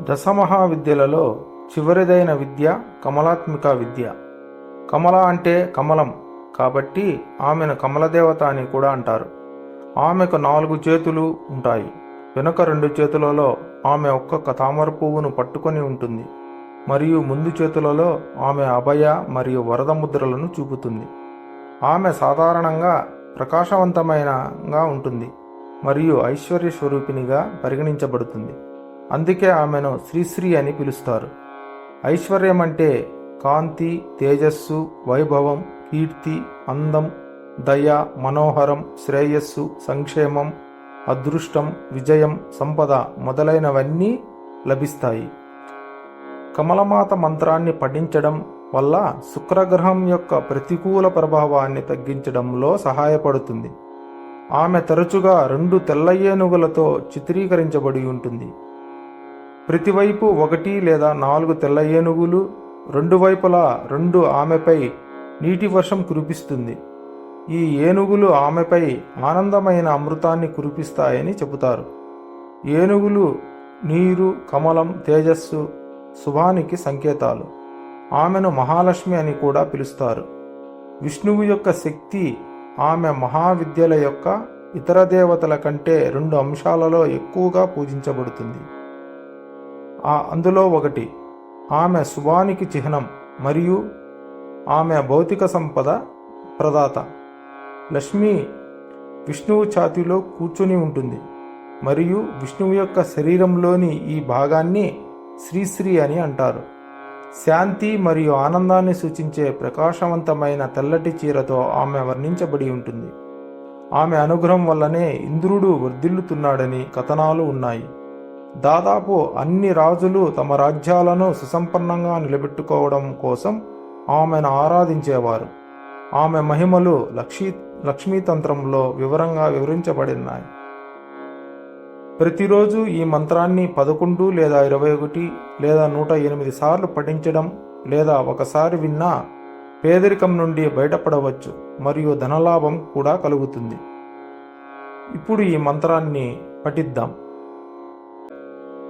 దశమహావిద్యలలో చివరిదైన విద్య కమలాత్మిక విద్య. కమల అంటే కమలం కాబట్టి ఆమెను కమలదేవత అని కూడా అంటారు. ఆమెకు నాలుగు చేతులు ఉంటాయి. వెనుక రెండు చేతులలో ఆమె ఒక్కొక్క తామర పువ్వును పట్టుకొని ఉంటుంది. మరియు ముందు చేతులలో ఆమె అభయ మరియు వరద ముద్రలను చూపుతుంది. ఆమె సాధారణంగా ప్రకాశవంతమైనగా ఉంటుంది. మరియు ఐశ్వర్య స్వరూపిణిగా పరిగణించబడుతుంది. అందుకే ఆమెను శ్రీశ్రీ అని పిలుస్తారు. ఐశ్వర్యం అంటే కాంతి తేజస్సు వైభవం కీర్తి అందం దయ మనోహరం శ్రేయస్సు సంక్షేమం అదృష్టం విజయం సంపద మొదలైనవన్నీ లభిస్తాయి. కమలమాత మంత్రాన్ని పఠించడం వల్ల శుక్రగ్రహం యొక్క ప్రతికూల ప్రభావాన్ని తగ్గించడంలో సహాయపడుతుంది. ఆమె తరచుగా రెండు తెల్ల ఏనుగులతో చిత్రీకరించబడి ఉంటుంది. ప్రతివైపు ఒకటి లేదా నాలుగు తెల్ల ఏనుగులు రెండు వైపులా రెండు ఆమెపై నీటి వర్షం కురిపిస్తుంది. ఈ ఏనుగులు ఆమెపై ఆనందమైన అమృతాన్ని కురిపిస్తాయని చెబుతారు. ఏనుగులు నీరు కమలం తేజస్సు శుభానికి సంకేతాలు. ఆమెను మహాలక్ష్మి అని కూడా పిలుస్తారు. విష్ణువు యొక్క శక్తి ఆమె మహావిద్యల యొక్క ఇతర దేవతల కంటే రెండు అంశాలలో ఎక్కువగా పూజించబడుతుంది. ఆ అందులో ఒకటి. ఆమె శుభానికి చిహ్నం మరియు ఆమె భౌతిక సంపద ప్రదాత. లక్ష్మి విష్ణువు ఛాతీలో కూర్చుని ఉంటుంది మరియు విష్ణువు యొక్క శరీరంలోని ఈ భాగాన్ని శ్రీశ్రీ అని అంటారు. శాంతి మరియు ఆనందాన్ని సూచించే ప్రకాశవంతమైన తెల్లటి చీరతో ఆమె వర్ణించబడి ఉంటుంది. ఆమె అనుగ్రహం వల్లనే ఇంద్రుడు వర్ధిల్లుతున్నాడని కథనాలు ఉన్నాయి. దాదాపు అన్ని రాజులు తమ రాజ్యాలను సుసంపన్నంగా నిలబెట్టుకోవడం కోసం ఆమెను ఆరాధించేవారు. ఆమె మహిమలు లక్ష్మీ లక్ష్మీతంత్రంలో వివరంగా వివరించబడినాయి. ప్రతిరోజు ఈ మంత్రాన్ని పదకొండు లేదా ఇరవై ఒకటి లేదా నూట ఎనిమిది సార్లు పఠించడం లేదా ఒకసారి విన్నా పేదరికం నుండి బయటపడవచ్చు మరియు ధనలాభం కూడా కలుగుతుంది. ఇప్పుడు ఈ మంత్రాన్ని పఠిద్దాం.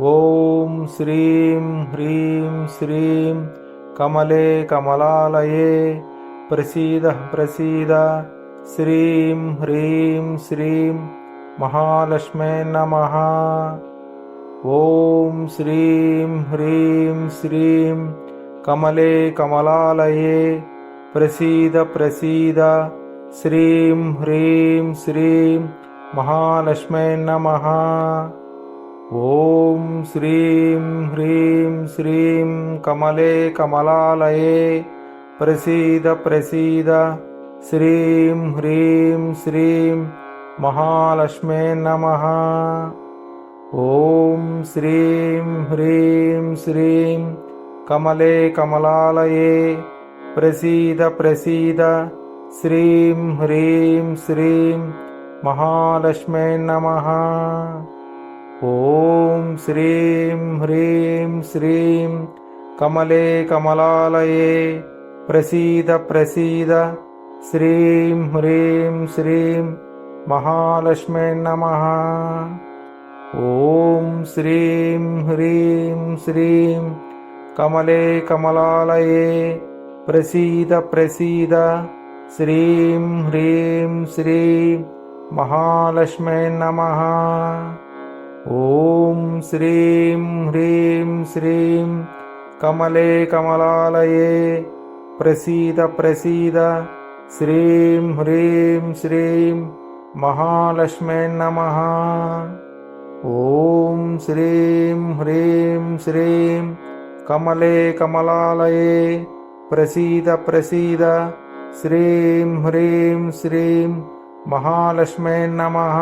ॐ श्रीं ह्रीं श्रीं कमले कमलालये प्रसीदप्रसीद श्रीं ह्रीं श्रीं महानक्ष्मेन्नमः ॐ श्रीं ह्रीं श्रीं कमले कमलालये प्रसीद प्रसीद। श्रीं ह्रीं श्रीं महानक्ष्मे नमः। ॐ श्रीं ह्रीं श्रीं कमले कमलालये प्रसीद प्रसीद श्रीं ह्रीं श्रीं महालक्ष्मे नमः। ॐ श्रीं ह्रीं श्रीं कमले कमलालये प्रसीद प्रसीद श्रीं ह्रीं श्रीं महालक्ष्मे नमः। ఓం శ్రీం హ్రీం శ్రీం కమలే కమలాలయే ప్రసీద ప్రసీద శ్రీం హ్రీం శ్రీం మహాలక్ష్మీ నమ. ఓం శ్రీం హ్రీం శ్రీం కమలే కమలాలయే ప్రసీద ప్రసీద శ్రీం హ్రీం శ్రీం మహాలక్ష్మీ నమ. ॐ श्रीं ह्रीं श्रीं कमले कमलालये प्रसीद प्रसीद श्रीं ह्रीं श्रीं महालक्ष्मेन्नमः ॐ श्रीं ह्रीं श्रीं कमले कमलालये प्रसीद प्रसीद श्रीं ह्रीं श्रीं महालक्ष्मेन्नमः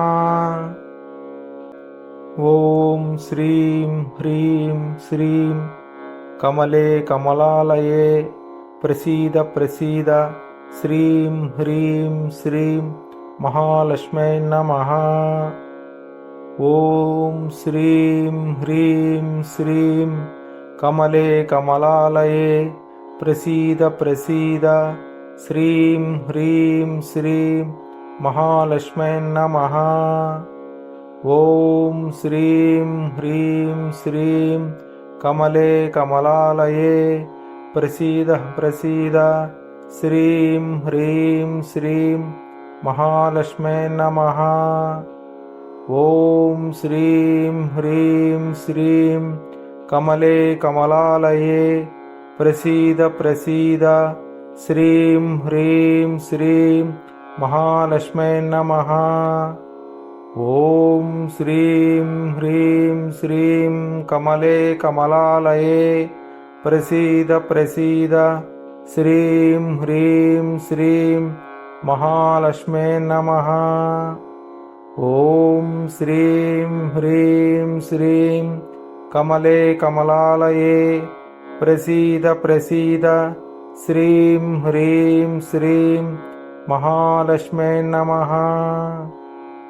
ॐ श्रीं ह्रीं श्रीं कमले कमलालये प्रसीद प्रसीद श्रीं ह्रीं श्रीं महालक्ष्मै नमः। ॐ श्रीं ह्रीं श्रीं कमले कमलालये प्रसीद प्रसीद श्रीं ह्रीं श्रीं महालक्ष्मै नमः। ॐ श्रीं ह्रीं श्रीं कमले कमलालये प्रसीद प्रसीद। श्रीं ह्रीं श्रीं महालक्ष्मै नमः। ॐ श्रीं ह्रीं श्रीं कमले कमलालये प्रसीद प्रसीद। श्रीं ह्रीं श्रीं महालक्ष्मै नमः ॐ श्रीं ह्रीं श्रीं कमले कमलालये प्रसीद प्रसीद श्रीं ह्रीं श्रीं महालक्ष्मै नमः। ॐ श्रीं ह्रीं श्रीं कमले कमलालये प्रसीद प्रसीद श्रीं ह्रीं श्रीं महालक्ष्मै नमः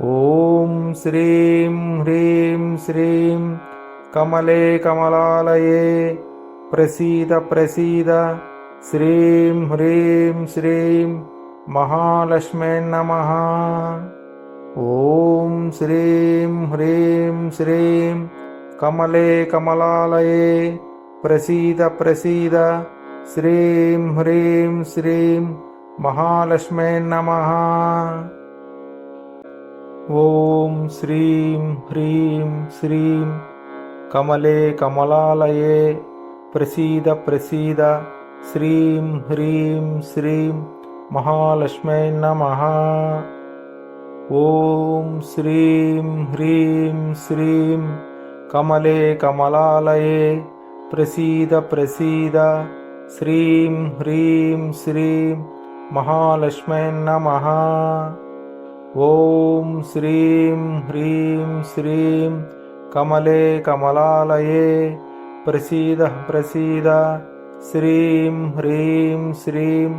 ॐ श्रीं ह्रीं श्रीं कमले कमलालये प्रसीद प्रसीद श्रीं ह्रीं श्रीं महालक्ष्मै नमः। ॐ श्रीं ह्रीं श्रीं कमले कमलालये प्रसीद प्रसीद श्रीं ह्रीं श्रीं महालक्ष्मै नमः ॐ श्रीं ह्रीं श्रीं कमले कमलालये प्रसीद प्रसीद श्रीं ह्रीं श्रीं महालक्ष्मै नमः। ॐ श्रीं ह्रीं श्रीं कमले कमलालये प्रसीद प्रसीद श्रीं ह्रीं श्रीं महालक्ष्मै नमः ॐ श्रीं ह्रीं श्रीं कमले कमलालये प्रसीद प्रसीद। श्रीं ह्रीं श्रीं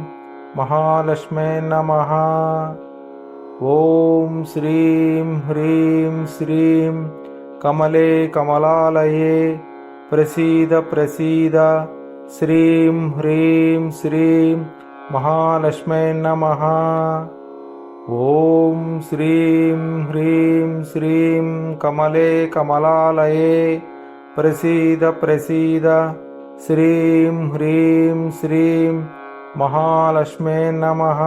महालक्ष्मै नमः। ॐ श्रीं ह्रीं श्रीं कमले कमलालये प्रसीद प्रसीद। श्रीं ह्रीं श्रीं महालक्ष्मै नमः ॐ श्रीं ह्रीं श्रीं कमले कमलालये प्रसीद प्रसीद श्रीं ह्रीं श्रीं महालक्ष्मै नमः।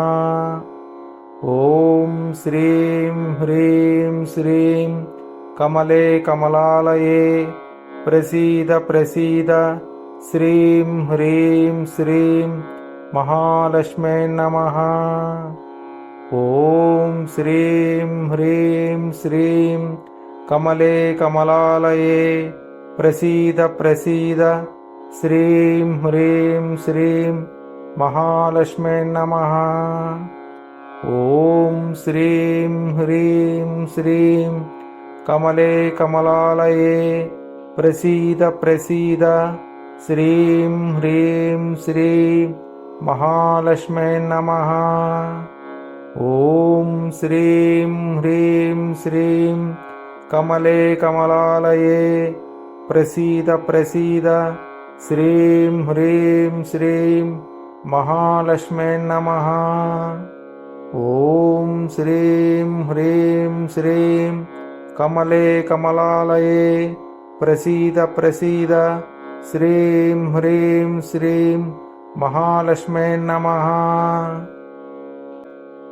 ॐ श्रीं ह्रीं श्रीं कमले कमलालये प्रसीद प्रसीद श्रीं ह्रीं श्रीं महालक्ष्मै नमः ॐ श्रीं ह्रीं श्रीं कमले कमलालये प्रसीद प्रसीद श्रीं ह्रीं श्रीं महालक्ष्मै नमः ॐ श्रीं ह्रीं श्रीं कमले कमलालये प्रसीद प्रसीद श्रीं ह्रीं श्रीं महालक्ष्मै नमः ॐ श्रीं ह्रीं श्रीं कमले कमलालये प्रसीद प्रसीद श्रीं ह्रीं श्रीं महालक्ष्मै नमः। ॐ श्रीं ह्रीं श्रीं कमले कमलालये प्रसीद प्रसीद श्रीं ह्रीं श्रीं महालक्ष्मै नमः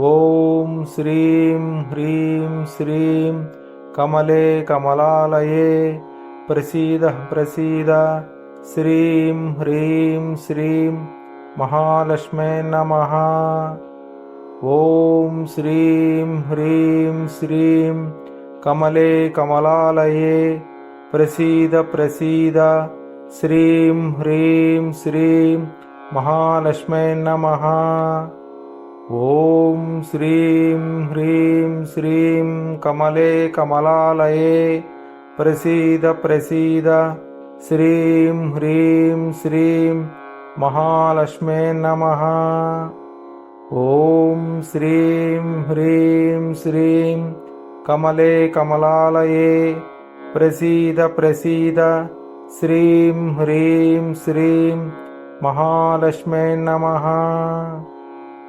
ॐ श्रीं ह्रीं श्रीं कमले कमलालये प्रसीद प्रसीद। श्रीं ह्रीं श्रीं महालक्ष्मै नमः। ॐ श्रीं ह्रीं श्रीं कमले कमलालये प्रसीद प्रसीद। श्रीं ह्रीं श्रीं महालक्ष्मै नमः। ॐ श्रीं ह्रीं श्रीं कमले कमलालये प्रसीद प्रसीद। श्रीं ह्रीं श्रीं महालक्ष्मे नमः। ॐ श्रीं ह्रीं श्रीं कमले कमलालये प्रसीद प्रसीद। श्रीं ह्रीं श्रीं महालक्ष्मे नमः।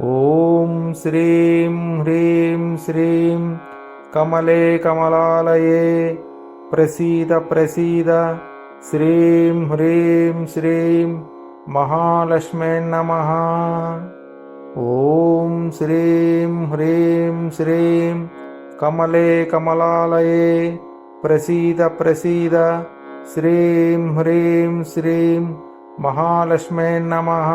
ॐ श्रीं ह्रीं श्रीं कमले कमलालये प्रसीद प्रसीद श्रीं ह्रीं श्रीं महालक्ष्मेन्नमः ॐ श्रीं ह्रीं श्रीं कमले कमलालये प्रसीद प्रसीद श्रीं ह्रीं श्रीं महालक्ष्मेन्नमः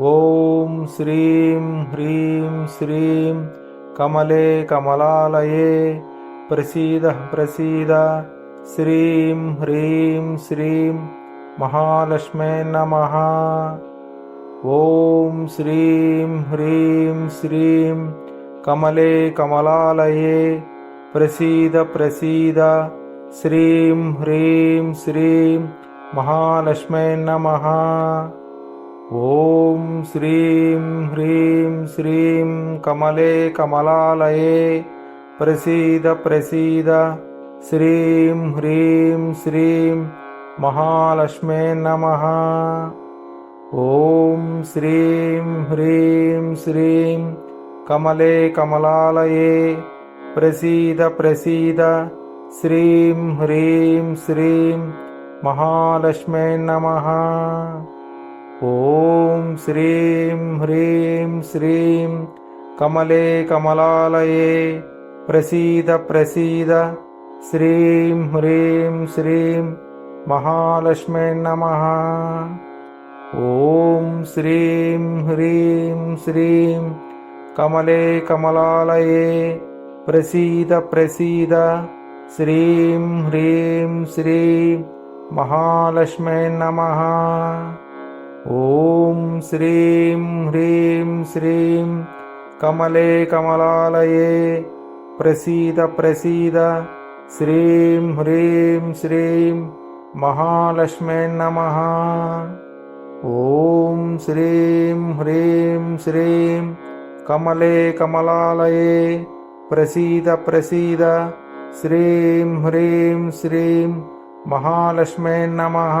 ॐ श्रीं ह्रीं श्रीं कमले कमलालये प्रसीदप्रसीद श्रीं ह्रीं श्रीं महानक्ष्मेन्नमः ॐ श्रीं ह्रीं श्रीं कमले कमलालये प्रसीद प्रसीद। श्रीं ह्रीं श्रीं महानक्ष्मै नमः। ॐ श्रीं ह्रीं श्रीं कमले कमलालये प्रसीद प्रसीद श्रीं ह्रीं श्रीं महालक्ष्मे नमः। ॐ श्रीं ह्रीं श्रीं कमले कमलालये प्रसीद प्रसीद श्रीं ह्रीं श्रीं महालक्ष्मे नमः। ఓం శ్రీం హ్రీం శ్రీం కమలే కమలాలయే ప్రసీద ప్రసీద శ్రీం హ్రీం శ్రీం మహాలక్ష్మే నమ. ఓం శ్రీం హ్రీం శ్రీం కమలే కమలాలయే ప్రసీద ప్రసీద శ్రీం హ్రీం శ్రీం మహాలక్ష్మే నమ. ॐ श्रीं ह्रीं श्रीं कमले कमलालये प्रसीद प्रसीद श्रीं ह्रीं श्रीं महालक्ष्मेन्नमः ॐ श्रीं ह्रीं श्रीं कमले कमलालये प्रसीद प्रसीद श्रीं ह्रीं श्रीं महालक्ष्मेन्नमः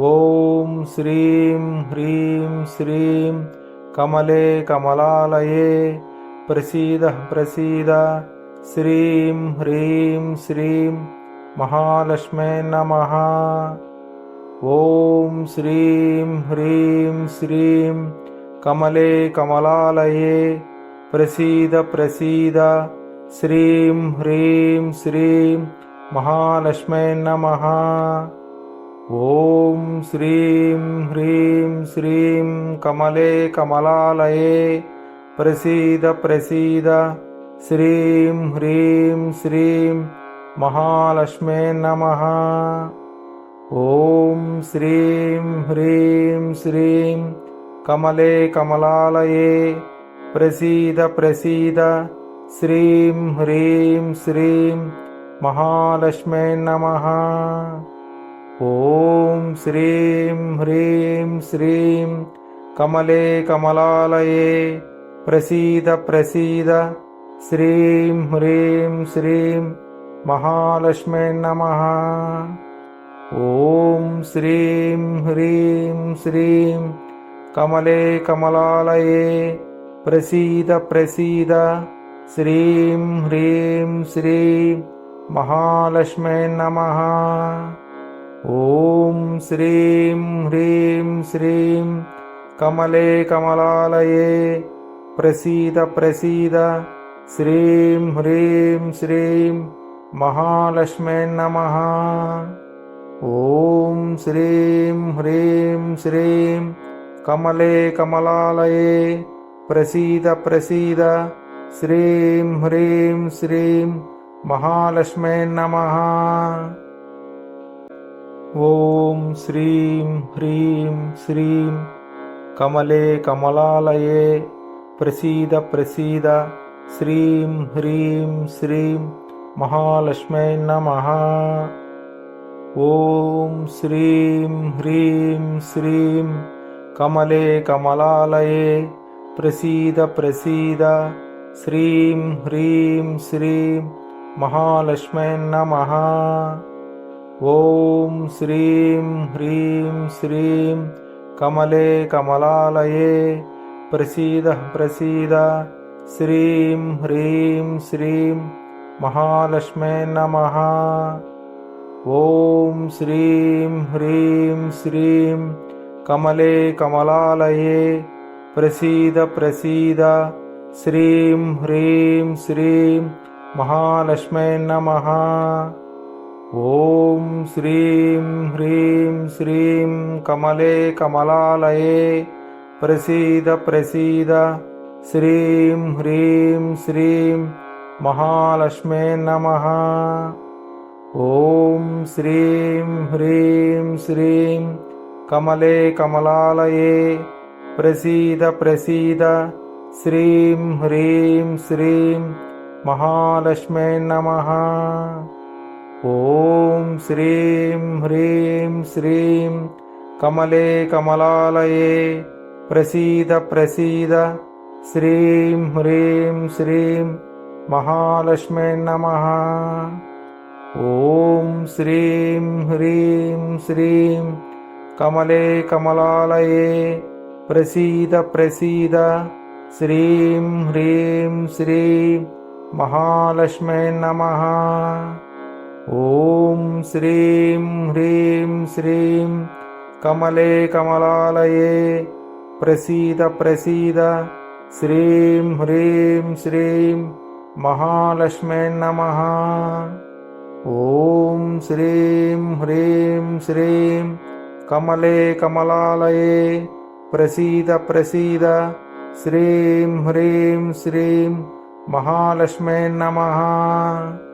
ॐ श्रीं ह्रीं श्रीं कमले कमलालये प्रसीद प्रसीद। श्रीं ह्रीं श्रीं महालक्ष्मै नमः। ॐ श्रीं ह्रीं श्रीं कमले कमलालये प्रसीद प्रसीद। श्रीं ह्रीं श्रीं महालक्ष्मै नमः ॐ श्रीं ह्रीं श्रीं कमले कमलालये प्रसीद प्रसीद। श्रीं ह्रीं श्रीं महालक्ष्मै नमः। ॐ श्रीं ह्रीं श्रीं कमले कमलालये प्रसीद प्रसीद। श्रीं ह्रीं श्रीं महालक्ष्मै नमः ॐ श्रीं ह्रीं श्रीं कमले कमलालये प्रसीद प्रसीद श्रीं ह्रीं श्रीं महालक्ष्मै नमः। ॐ श्रीं ह्रीं श्रीं कमले कमलालये प्रसीद प्रसीद श्रीं ह्रीं श्रीं महालक्ष्मै नमः ॐ श्रीं ह्रीं श्रीं कमले कमलालये प्रसीद प्रसीद श्रीं ह्रीं श्रीं महालक्ष्मै नमः। ॐ श्रीं ह्रीं श्रीं कमले कमलालये प्रसीद प्रसीद श्रीं ह्रीं श्रीं महालक्ष्मै नमः ॐ श्रीं ह्रीं श्रीं कमले कमलालये प्रसीद प्रसीद श्रीं ह्रीं श्रीं महालक्ष्मै नमः। ॐ श्रीं ह्रीं श्रीं कमले कमलालये प्रसीद प्रसीद श्रीं ह्रीं श्रीं महालक्ष्मै नमः ॐ श्रीं ह्रीं श्रीं कमले कमलालये प्रसीद प्रसीद। श्रीं ह्रीं श्रीं महालक्ष्मै नमः। ॐ श्रीं ह्रीं श्रीं कमले कमलालये प्रसीद प्रसीद। श्रीं ह्रीं श्रीं महालक्ष्मै नमः ॐ श्रीं ह्रीं श्रीं कमले कमलालये प्रसीद प्रसीद श्रीं ह्रीं श्रीं महालक्ष्मै नमः ॐ श्रीं ह्रीं श्रीं कमले कमलालये प्रसीद प्रसीद श्रीं ह्रीं श्रीं महालक्ष्मै नमः ॐ श्रीं ह्रीं श्रीं कमले कमलालये प्रसीद प्रसीद श्रीं ह्रीं श्रीं महालक्ष्मै नमः ॐ श्रीं ह्रीं श्रीं कमले कमलालये प्रसीद प्रसीद श्रीं ह्रीं श्रीं महालक्ष्मै नमः ॐ श्रीं ह्रीं श्रीं कमले कमलालये प्रसीद प्रसीद श्रीं ह्रीं श्रीं महालक्ष्मै नमः। ॐ श्रीं ह्रीं श्रीं कमले कमलालये प्रसीद प्रसीद श्रीं ह्रीं श्रीं महालक्ष्मै नमः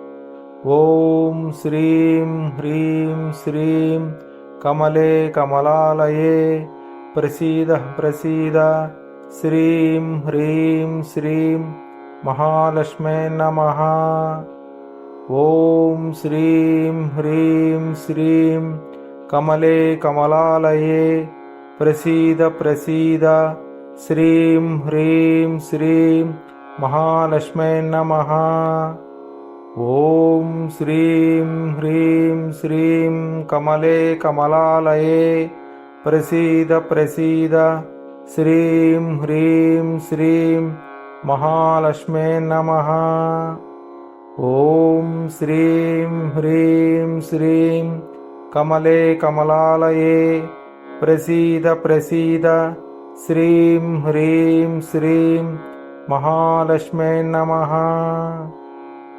ॐ श्रीं ह्रीं श्रीं कमले कमलालये प्रसीद प्रसीद श्रीं ह्रीं श्रीं महालक्ष्मै नमः। ॐ श्रीं ह्रीं श्रीं कमले कमलालये प्रसीद प्रसीद श्रीं ह्रीं श्रीं महालक्ष्मै नमः ॐ श्रीं ह्रीं श्रीं कमले कमलालये प्रसीद प्रसीद श्रीं ह्रीं श्रीं महालक्ष्मै नमः। ॐ श्रीं ह्रीं श्रीं कमले कमलालये प्रसीद प्रसीद श्रीं ह्रीं श्रीं महालक्ष्मै नमः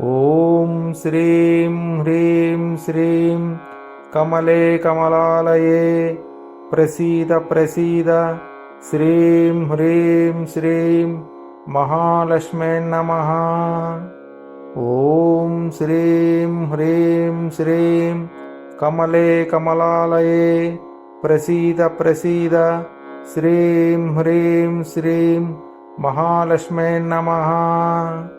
ॐ श्रीं ह्रीं श्रीं कमले कमलालये प्रसीद प्रसीद श्रीं ह्रीं श्रीं महालक्ष्मै नमः। ॐ श्रीं ह्रीं श्रीं कमले कमलालये प्रसीद प्रसीद श्रीं ह्रीं श्रीं महालक्ष्मै नमः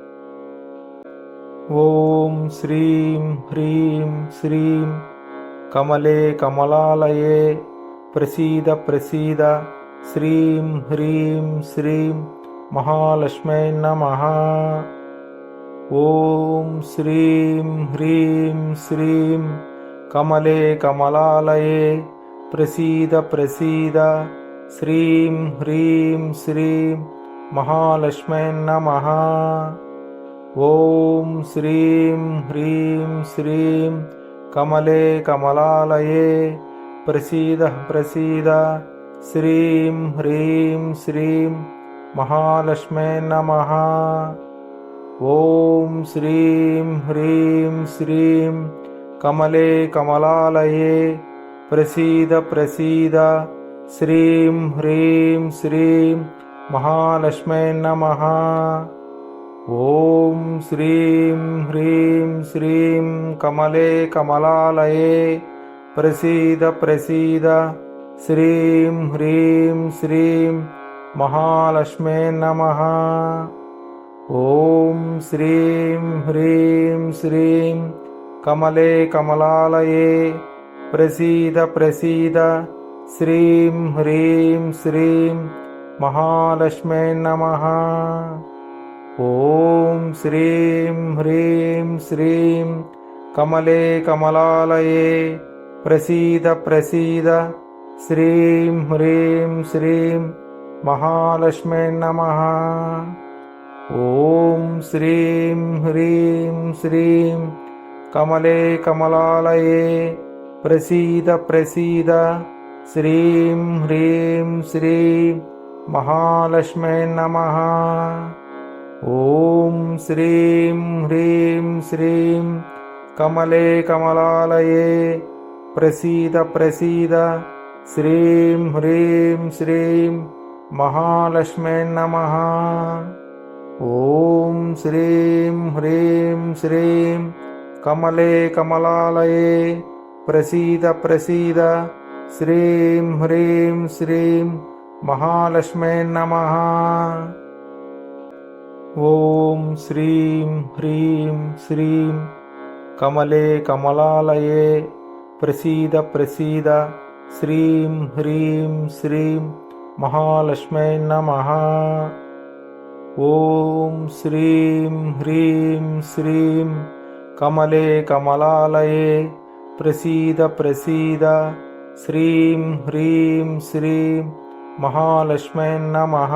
ॐ श्रीं ह्रीं श्रीं कमले कमलालये प्रसीद प्रसीद श्रीं ह्रीं श्रीं महालक्ष्मै नमः। ॐ श्रीं ह्रीं श्रीं कमले कमलालये प्रसीद प्रसीद श्रीं ह्रीं श्रीं महालक्ष्मै नमः ॐ श्रीं ह्रीं श्रीं कमले कमलालये प्रसीद प्रसीद। श्रीं ह्रीं श्रीं महालक्ष्मै नमः। ॐ श्रीं ह्रीं श्रीं कमले कमलालये प्रसीद प्रसीद। श्रीं ह्रीं श्रीं महालक्ष्मै नमः ॐ श्रीं ह्रीं श्रीं कमले कमलालये प्रसीद प्रसीद श्रीं ह्रीं श्रीं महालक्ष्मै नमः। ॐ श्रीं ह्रीं श्रीं कमले कमलालये प्रसीद प्रसीद श्रीं ह्रीं श्रीं महालक्ष्मै नमः ॐ श्रीं ह्रीं श्रीं कमले कमलालये प्रसीद प्रसीद श्रीं ह्रीं श्रीं महालक्ष्मै नमः ॐ श्रीं ह्रीं श्रीं कमले कमलालये प्रसीद प्रसीद श्रीं ह्रीं श्रीं महालक्ष्मै नमः ॐ श्रीं ह्रीं श्रीं कमले कमलालये प्रसीद प्रसीद श्रीं ह्रीं श्रीं महालक्ष्मै नमः। ॐ श्रीं ह्रीं श्रीं कमले कमलालये प्रसीद प्रसीद श्रीं ह्रीं श्रीं महालक्ष्मै नमः ॐ श्रीं ह्रीं श्रीं कमले कमलालये प्रसीद प्रसीद श्रीं ह्रीं श्रीं महालक्ष्मै नमः। ॐ श्रीं ह्रीं श्रीं कमले कमलालये प्रसीद प्रसीद श्रीं ह्रीं श्रीं महालक्ष्मै नमः।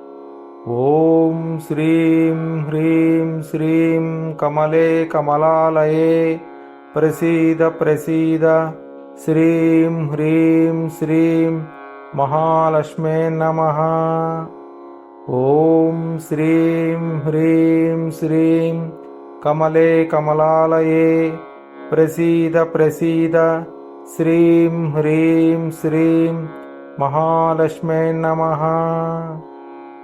ॐ श्रीं ह्रीं श्रीं कमले कमलालये प्रसीद प्रसीद श्रीं ह्रीं श्रीं महालक्ष्मे नमः। ॐ श्रीं ह्रीं श्रीं कमले कमलालये प्रसीद प्रसीद श्रीं ह्रीं श्रीं महालक्ष्मे नमः।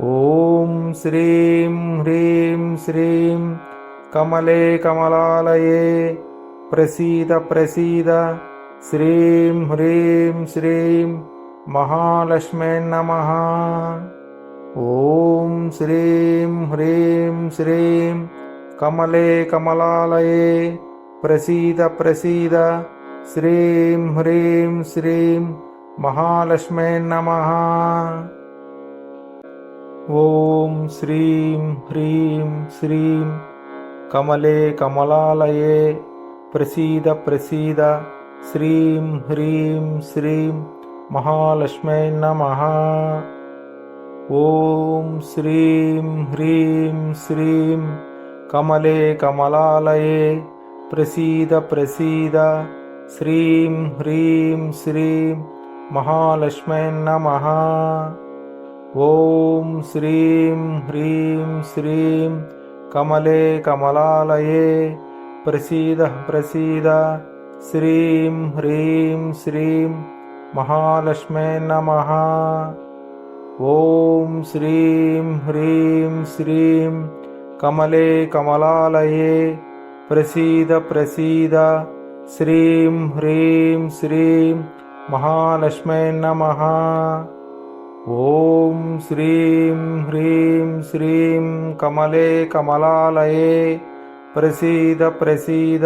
ॐ श्रीं ह्रीं श्रीं कमले कमलालये प्रसीद प्रसीद श्रीं ह्रीं श्रीं महालक्ष्मेन्नमः ॐ श्रीं ह्रीं श्रीं कमले कमलालये प्रसीद प्रसीद श्रीं ह्रीं श्रीं महालक्ष्मेन्नमः ॐ श्रीं ह्रीं श्रीं कमले कमलालये प्रसीद प्रसीद श्रीं ह्रीं श्रीं महालक्ष्मै नमः। ॐ श्रीं ह्रीं श्रीं कमले कमलालये प्रसीद प्रसीद श्रीं ह्रीं श्रीं महालक्ष्मै नमः। ॐ श्रीं ह्रीं श्रीं कमले कमलालये प्रसीदप्रसीद श्रीं ह्रीं श्रीं महालक्ष्मेन्नमः ॐ श्रीं ह्रीं श्रीं कमले कमलालये प्रसीद प्रसीद। श्रीं ह्रीं श्रीं महलक्ष्मे नमः। ॐ श्रीं ह्रीं श्रीं कमले कमलालये प्रसीद प्रसीद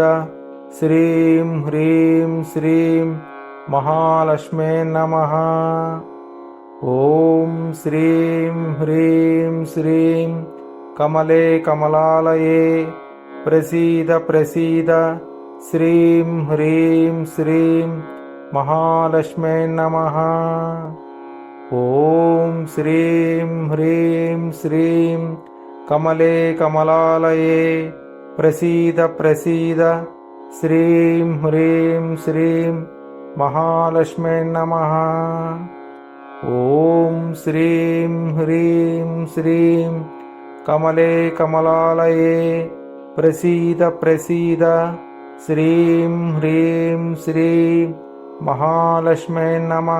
श्रीं ह्रीं श्रीं महालक्ष्मे नमः। ॐ श्रीं ह्रीं श्रीं कमले कमलालये प्रसीद प्रसीद श्रीं ह्रीं श्रीं महालक्ष्मे नमः। ఓం శ్రీం హ్రీం శ్రీం కమలే కమలాలయే ప్రసీద ప్రసీద శ్రీం హ్రీం శ్రీం మహాలక్ష్మే నమ. ఓం శ్రీం హ్రీం శ్రీం కమలే కమలాలయే ప్రసీద ప్రసీద శ్రీం హ్రీం శ్రీం మహాలక్ష్మే నమ.